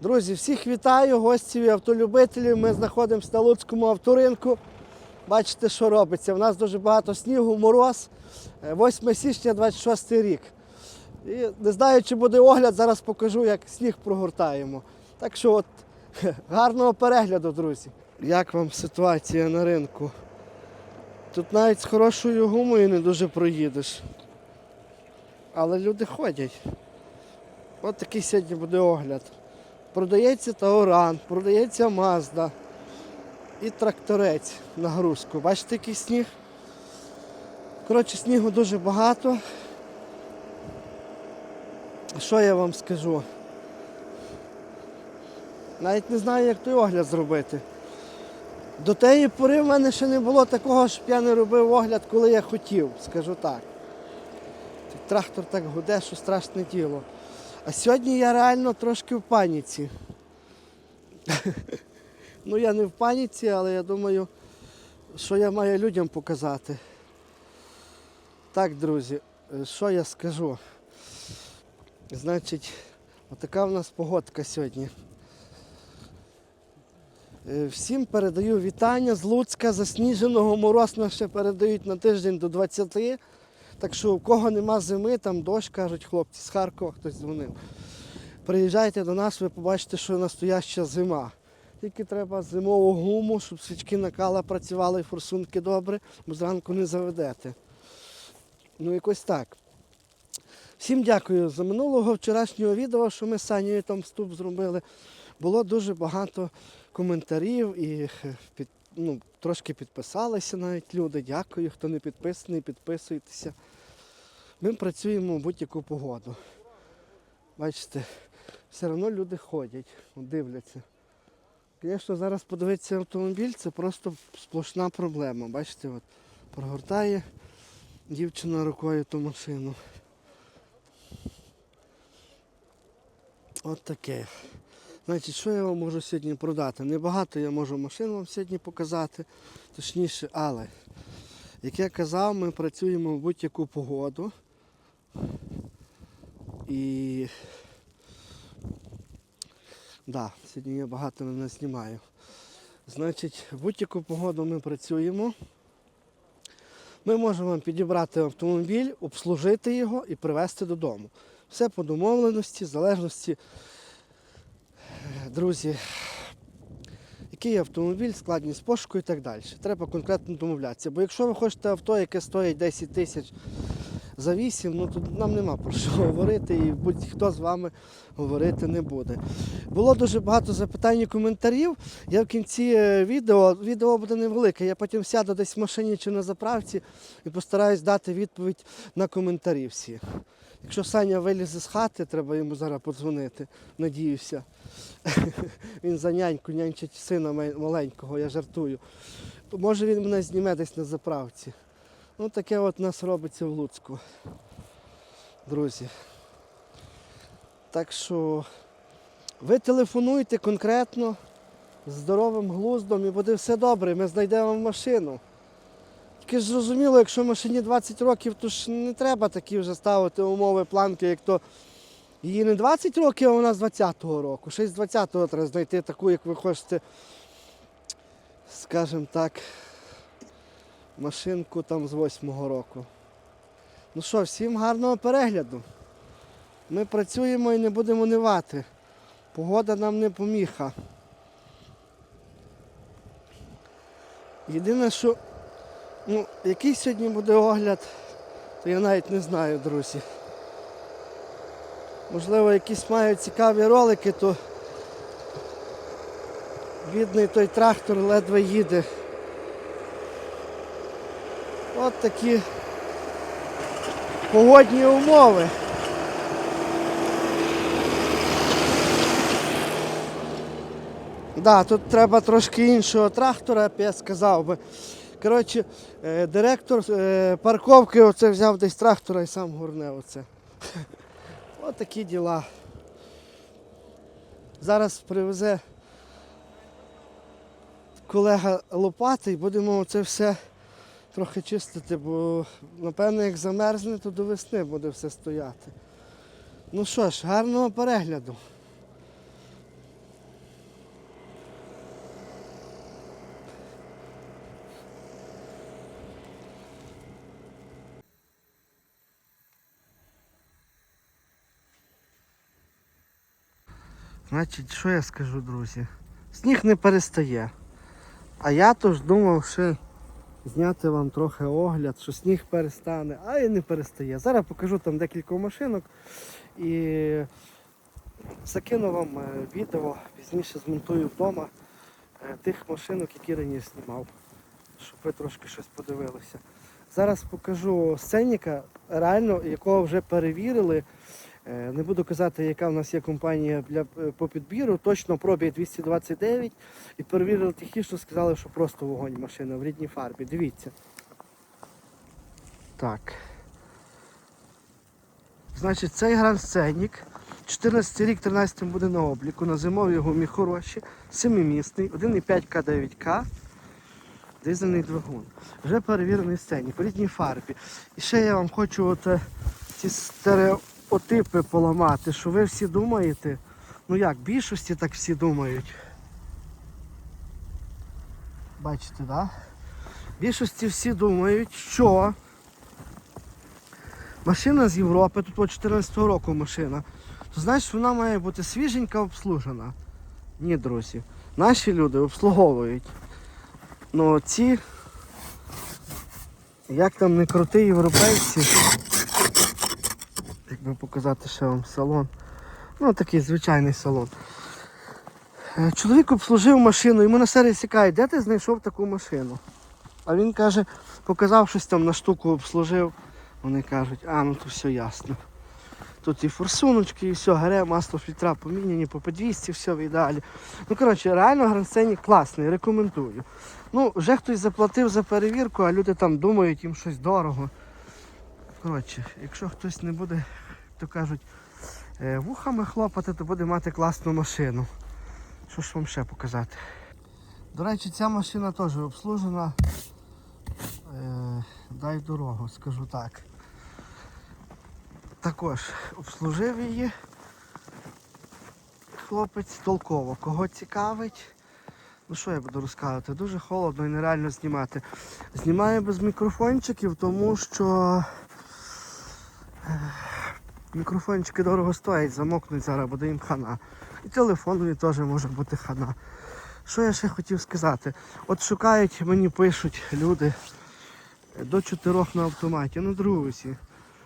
Друзі, всіх вітаю, гостів і автолюбителів. Ми знаходимося на Луцькому авторинку. Бачите, що робиться. У нас дуже багато снігу, мороз. Е, 8 січня 26 рік. І не знаю, чи буде огляд, зараз покажу, як сніг прогортаємо. Так що от гарного перегляду, друзі. Як вам ситуація на ринку? Тут навіть з хорошою гумою не дуже проїдеш. Але люди ходять. От такий сьогодні буде огляд. Продається Тауран, продається Мазда і тракторець нагрузку. Бачите, який сніг? Коротше, снігу дуже багато. Що я вам скажу? Навіть не знаю, як той огляд зробити. До тієї пори в мене ще не було такого, щоб я не робив огляд, коли я хотів, скажу так. Трактор так гуде, що страшне діло. А сьогодні я реально трошки в паніці. ну я не в паніці, але я думаю, що я маю людям показати. Так, друзі, е, що я скажу? Значить, отака в нас погодка сьогодні. Е, Всім передаю вітання з Луцька, засніженого мороз нас ще передають на тиждень до 20. Так що у кого нема зими, там дощ, кажуть хлопці, з Харкова хтось дзвонив. Приїжджайте до нас, ви побачите, що настояща зима. Тільки треба зимову гуму, щоб свічки накала працювали і форсунки добре, бо зранку не заведете. Ну якось так. Всім дякую за минулого вчорашнього відео, що ми з Санєю там вступ зробили. Було дуже багато коментарів і під, ну, трошки підписалися навіть люди. Дякую, хто не підписаний, підписуйтеся. Ми працюємо в будь-яку погоду. Бачите, все одно люди ходять, дивляться. Звісно, зараз подивитися автомобіль, це просто сплошна проблема. Бачите, от прогортає дівчина рукою ту машину. От таке. Значить, що я вам можу сьогодні продати? Небагато я можу машин вам сьогодні показати, точніше, але, як я казав, ми працюємо в будь-яку погоду. І да, сьогодні я багато не знімаю. Значить, в будь-яку погоду ми працюємо. Ми можемо вам підібрати автомобіль, обслужити його і привезти додому. Все по домовленості, залежності, друзі, який автомобіль, складність пошуку і так далі. Треба конкретно домовлятися. Бо якщо ви хочете авто, яке стоїть 10 тисяч за 8, ну то нам нема про що говорити і будь-хто з вами говорити не буде. Було дуже багато запитань і коментарів. Я в кінці е, відео, відео буде невелике, я потім сяду десь в машині чи на заправці і постараюсь дати відповідь на коментарі всі. Якщо Саня вилізе з хати, треба йому зараз подзвонити, надіюся. Він за няньку нянчить сина маленького, я жартую. Може він мене зніме десь на заправці. Ну таке от нас робиться в Луцьку. Друзі. Так що ви телефонуйте конкретно, з здоровим глуздом і буде все добре, ми знайдемо машину. Тільки ж зрозуміло, якщо машині 20 років, то ж не треба такі вже ставити умови, планки, як то їй не 20 років, а вона з 20-го року. Ще з 20-го треба знайти таку, як ви хочете, скажімо так, машинку там з 8-го року. Ну що, всім гарного перегляду. Ми працюємо і не будемо нивати. Погода нам не поміха. Єдине, що ну, який сьогодні буде огляд, то я навіть не знаю, друзі. Можливо, якісь мають цікаві ролики, то бідний той трактор ледве їде. От такі погодні умови. Да, тут треба трошки іншого трактора, б я сказав би. Коротше, е, директор е, парковки оце взяв десь трактора і сам горне оце. От такі діла. Зараз привезе колега лопати і будемо це все трохи чистити, бо напевно як замерзне, то до весни буде все стояти. Ну що ж, гарного перегляду. Значить, що я скажу, друзі? Сніг не перестає. А я то думав ще зняти вам трохи огляд, що сніг перестане, а і не перестає. Зараз покажу там декілька машинок і закину вам е, відео, пізніше змонтую вдома е, тих машинок, які раніше знімав, щоб ви трошки щось подивилися. Зараз покажу сценіка, реально, якого вже перевірили. Е, Не буду казати, яка в нас є компанія для, е, по підбіру. Точно пробіг 229 і перевірили технічно, сказали, що просто вогонь машина в рідній фарбі. Дивіться. Так. Значить, цей Гранд Сценік. 14 рік, 13 буде на обліку. На зимові гумі хороші, семимісний, 1,5 К9К, дизельний двигун. Вже перевірений сценік, в рідній фарбі. І ще я вам хочу от, е, ці стереотипи поламати, що ви всі думаєте, ну як, більшості так всі думають. Бачите, так? Да? Більшості всі думають, що машина з Європи, тут от 14 року машина, то значить вона має бути свіженька обслужена. Ні, друзі. Наші люди обслуговують. Ну ці, як там не крути європейці, би показати ще вам салон. Ну такий звичайний салон. Е, Чоловік обслужив машину, йому на сервісі кажуть, де ти знайшов таку машину? А він каже, показав щось там на штуку обслужив. Вони кажуть, а ну то все ясно. Тут і форсуночки, і все, гаре, масло фільтра поміняні, по 200, все і далі. Ну, коротше, реально грандсцені класний, рекомендую. Ну, вже хтось заплатив за перевірку, а люди там думають, їм щось дорого. Коротше, якщо хтось не буде, то кажуть, е, вухами хлопати, то буде мати класну машину. Що ж вам ще показати? До речі, ця машина теж обслужена. Е, дай дорогу, скажу так. Також обслужив її хлопець толково. Кого цікавить? Ну що я буду розказувати? Дуже холодно і нереально знімати. Знімаю без мікрофончиків, тому що мікрофончики дорого стоять, замокнуть зараз, буде їм хана. І телефонові теж може бути хана. Що я ще хотів сказати? От шукають, мені пишуть люди до 4 на автоматі. Ну, друзі,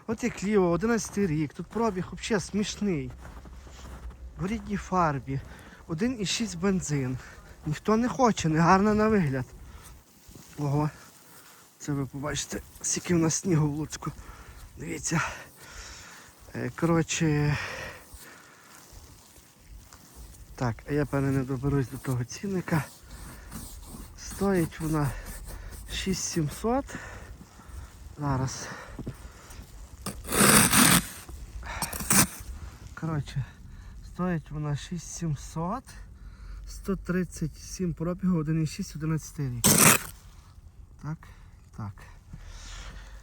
от як ліво, 11 рік, тут пробіг взагалі смішний. В рідній фарбі, 1,6 бензин. Ніхто не хоче, не гарно на вигляд. Ого, це ви побачите, скільки в нас снігу в Луцьку. Дивіться. Е, Коротше. Так, а я певне не доберусь до того цінника. Стоїть вона 6700. Зараз. Коротше, стоїть вона 6700. 137 пробігу, 1,6, 11 рік. Так, так.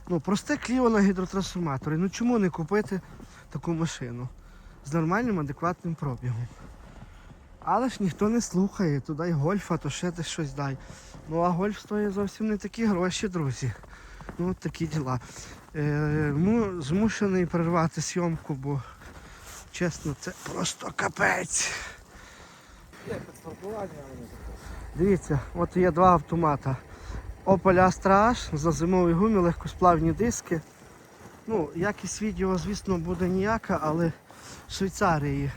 Ну, просте кліво на гідротрансформаторі. Ну чому не купити таку машину з нормальним, адекватним пробігом? Але ж ніхто не слухає, то дай гольфа, то ще десь щось дай. Ну а гольф стоїть зовсім не такі гроші, друзі. Ну от такі діла. Е, му- змушений перервати зйомку, бо чесно, це просто капець. Дивіться, от є два автомата. Opel Astra H за зимові гумі, легкосплавні диски. Ну, якість відео, звісно, буде ніяка, але в Швейцарії.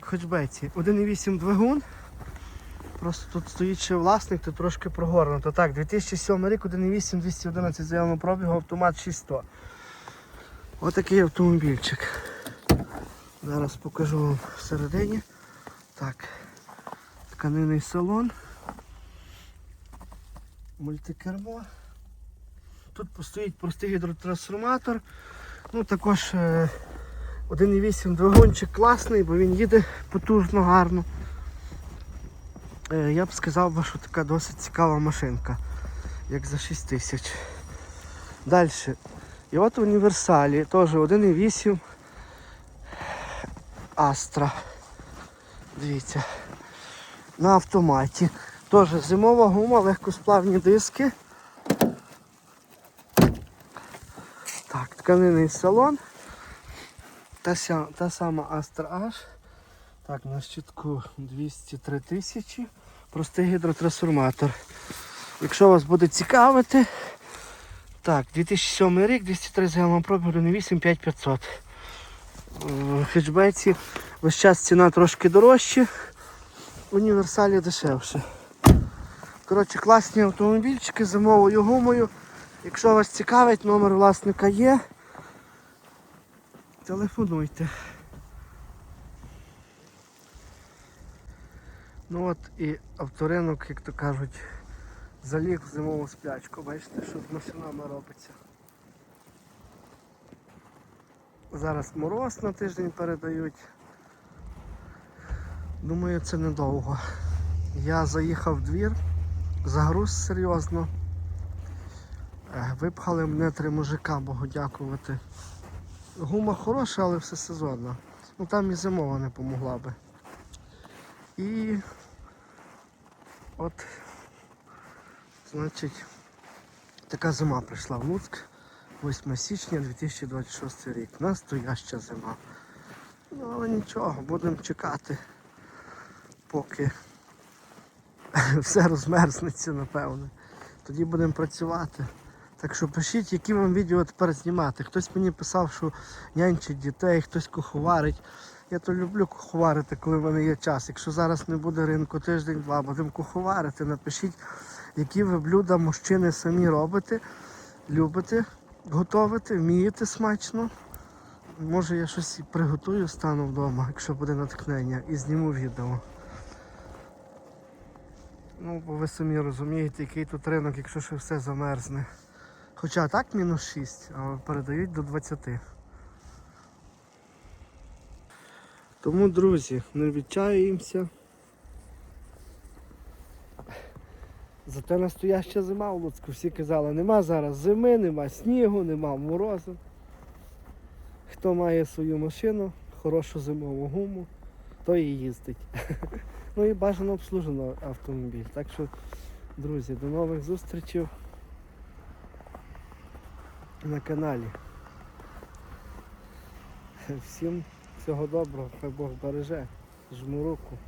Хоч беці. 1,8 двигун. Просто тут стоїть ще власник, тут трошки прогорнуто. Так, 2007 рік, 1,8, 211 заявного пробігу, автомат 600. Отакий автомобільчик. Зараз покажу вам всередині. Так, тканинний салон. Мультикермо. Тут постоїть простий гідротрансформатор. Ну також е, 1,8 двигунчик класний, бо він їде потужно, гарно. Е, я б сказав, що така досить цікава машинка, як за 6 тисяч. Далі. І от в універсалі теж 1,8 Астра. Дивіться. На автоматі. Теж зимова гума, легкосплавні диски. Так, тканинний салон. Та, ся, та сама Astra H. Так, на щитку 203 тисячі. Простий гідротрансформатор. Якщо вас буде цікавити, так, 2007 рік, 203 загального пробігу, не 8 5500. Е, Хеджбеці весь час ціна трошки дорожча, в універсалі дешевше. Коротше, класні автомобільчики зимовою гумою. Якщо вас цікавить, номер власника є. Телефонуйте. Ну от і авторинок, як то кажуть, заліг в зимову сплячку. Бачите, що з машинами робиться. Зараз мороз на тиждень передають. Думаю, це недовго. Я заїхав в двір, загруз серйозно. Е, Випхали мене три мужика, Богу дякувати. Гума хороша, але все сезонна. Ну там і зимова не помогла би. І от, значить, така зима прийшла в Луцьк. 8 січня 2026 рік. Настояща зима. Ну але нічого, будемо чекати, поки все розмерзнеться, напевне. Тоді будемо працювати. Так що пишіть, які вам відео тепер знімати. Хтось мені писав, що нянчить дітей, хтось куховарить. Я то люблю куховарити, коли в мене є час. Якщо зараз не буде ринку тиждень-два, будемо куховарити. Напишіть, які ви блюда мужчини самі робите, любите готувати, вмієте смачно. Може я щось приготую, стану вдома, якщо буде натхнення, і зніму відео. Ну, бо ви самі розумієте, який тут ринок, якщо ще все замерзне. Хоча так мінус 6, а передають до 20. Тому, друзі, не відчаюємося. Зате настояща зима в Луцьку. Всі казали, нема зараз зими, нема снігу, нема морозу. Хто має свою машину, хорошу зимову гуму, той і їздить. Ну і бажано обслужено автомобіль. Так що, друзі, до нових зустрічей на каналі. Всім всього доброго, хай Бог береже. Жму руку.